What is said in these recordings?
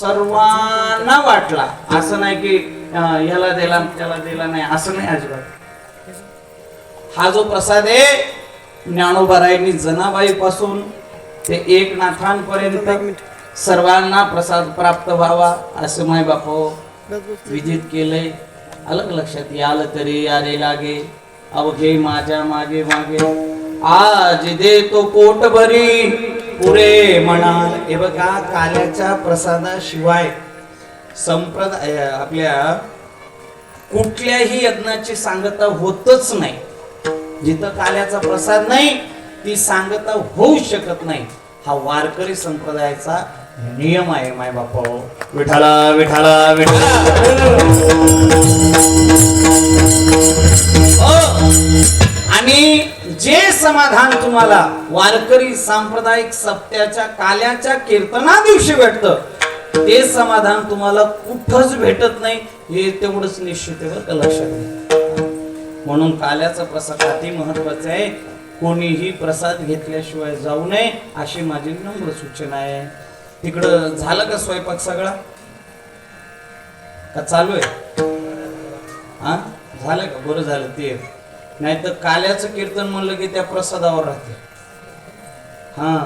सर्वांना वाटला. असं नाही की ह्याला दिला त्याला दिला नाही. असं नाही अजिबात. हा जो प्रसाद आहे ज्ञानोबारायांनी जनाबाई पासून ते एक नाथांपर्यंत सर्वांना प्रसाद प्राप्त व्हावा असं माय बापा विदित केलंय. अलग लक्षात याल तरी यारे लागे. अवघे माझ्या मागे मागे. आज देतो पोट भरी पुरे म्हणाल. हे बघा काल्याच्या प्रसादाशिवाय संप्रदाय आपल्या कुठल्याही यज्ञाची सांगता होतच नाही. जिथं काल्याचा प्रसाद नाही ती सांगता होऊ शकत नाही. हा वारकरी संप्रदायाचा नियम आहे माय बापा. विठाला विठाला विठाला आणि जे समाधान तुम्हाला वारकरी सांप्रदायिक सप्त्याच्या काल्याच्या कीर्तना दिवशी भेटतं ते समाधान तुम्हाला कुठंच भेटत नाही हे तेवढंच निश्चित आहे लक्षात घ्या. म्हणून काल्याचा प्रसाद अति महत्त्वाचा आहे. कोणीही प्रसाद घेतल्याशिवाय जाऊ नये अशी माझी नम्र सूचना आहे. तिकडं झालं का स्वयंपाक सगळा? का चालू आहे? हा? झालं का? बरं झालं ते. नाहीतर काल्याचं कीर्तन म्हणलं की त्या प्रसादावर राहते. हा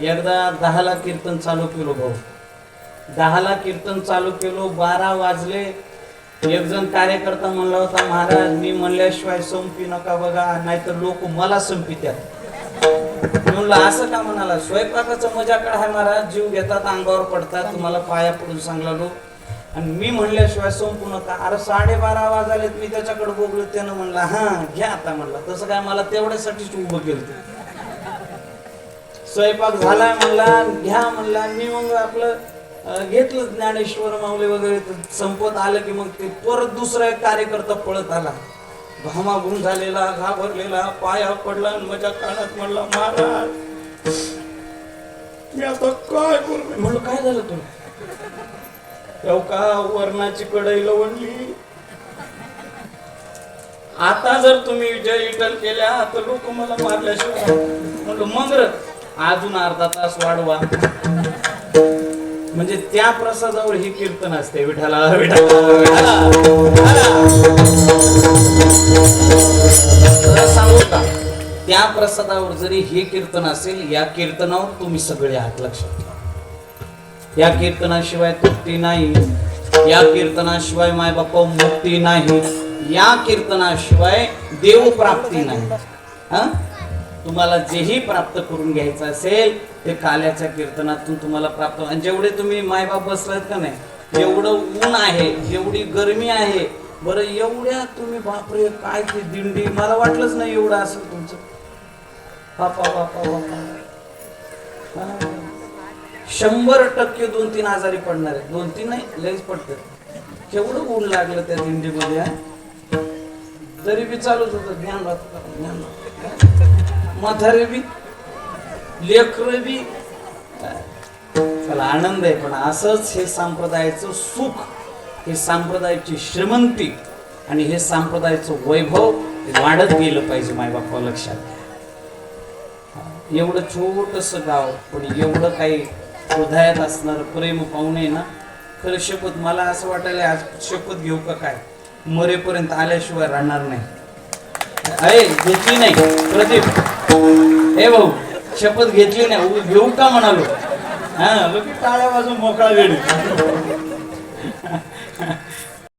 एकदा दहाला कीर्तन चालू केलो भाऊ. दहाला कीर्तन चालू केलो बारा वाजले. एक जण कार्यकर्ता म्हणला होता महाराज मी म्हणल्याशिवाय संपी नका बघा नाहीतर लोक मला संपित्यात त्यात म्हणलं असं का म्हणाला? स्वयंपाकाचं मजा आहे महाराज. जीव घेतात अंगावर पडतात. तुम्हाला पाया पडून सांगलो आणि मी म्हणल्याशिवाय संपू नका अरे साडेबारा वाजालेत मी त्याच्याकडे बोगलो त्यानं म्हणला हा घ्या आता म्हणला. तसं काय मला तेवढ्यासाठीच उभं केलं स्वयंपाक झाला म्हणला घ्या म्हणला. मी मग आपलं घेतलं ज्ञानेश्वर माऊली वगैरे संपत आलं की मग ते परत दुसरा एक कार्यकर्ता पळत आला. घामाघूम झालेला घाबरलेला पाया पडला आणि माझ्या कानात म्हणला महाराज मी आता काय करू? म्हणलं काय झालं तुला? तेव्हा का वर्णाची कढई लवणली आता जर तुम्ही विजय इटल केल्या तर लोक मला मारल्याशिवाय म्हणलं मग र, अजून अर्धा तास वाढवा. म्हणजे त्या प्रसादावर ही कीर्तन असते. विठाला विठाला विठाला सांगू का? त्या प्रसादावर जरी हे कीर्तन असेल या कीर्तनावर तुम्ही सगळे आहात लक्षात या कीर्तनाशिवाय तृप्ती नाही. या कीर्तनाशिवाय माय बापा मुक्ती नाही. या कीर्तनाशिवाय देव प्राप्ती नाही. हा? तुम्हाला जेही प्राप्त करून घ्यायचं असेल ते काल्याच्या कीर्तनातून तुम्हाला प्राप्त आणि जेवढे तुम्ही मायबाप बसलात का नाही एवढं ऊन आहे एवढी गरमी आहे बरं एवढ्या तुम्ही बापरे काय ते दिंडी मला वाटलंच नाही एवढं असेल तुमचं. बापा बापा बापा. शंभर टक्के दोन तीन आजारी पडणार आहे. दोन तीन नाही लईच पडतात केवढं ऊन लागलं त्या दिंडीमध्ये तरी बी चालूच होत. ज्ञान राहतं ज्ञान राहतं. म्हातारे बी लेकर बी त्याला आनंद आहे पण असंच हे संप्रदायाचं सुख हे संप्रदायाची श्रीमंती आणि हे संप्रदायाचं वैभव वाढत गेलं पाहिजे मायबापा लक्षात. एवढं छोटस गाव पण एवढं काही हृदयात असणार प्रेम पाहुणे ना. खरं शपथ मला असं वाटायला आज शपथ घेऊ का काय? मरेपर्यंत आल्याशिवाय राहणार नाही. अरे घेतली नाही. प्रदीप. हे भाऊ शपथ घेतली नाही. घेऊ का म्हणालो? हा लोक टाळ्या वाजून मोकळा वेळ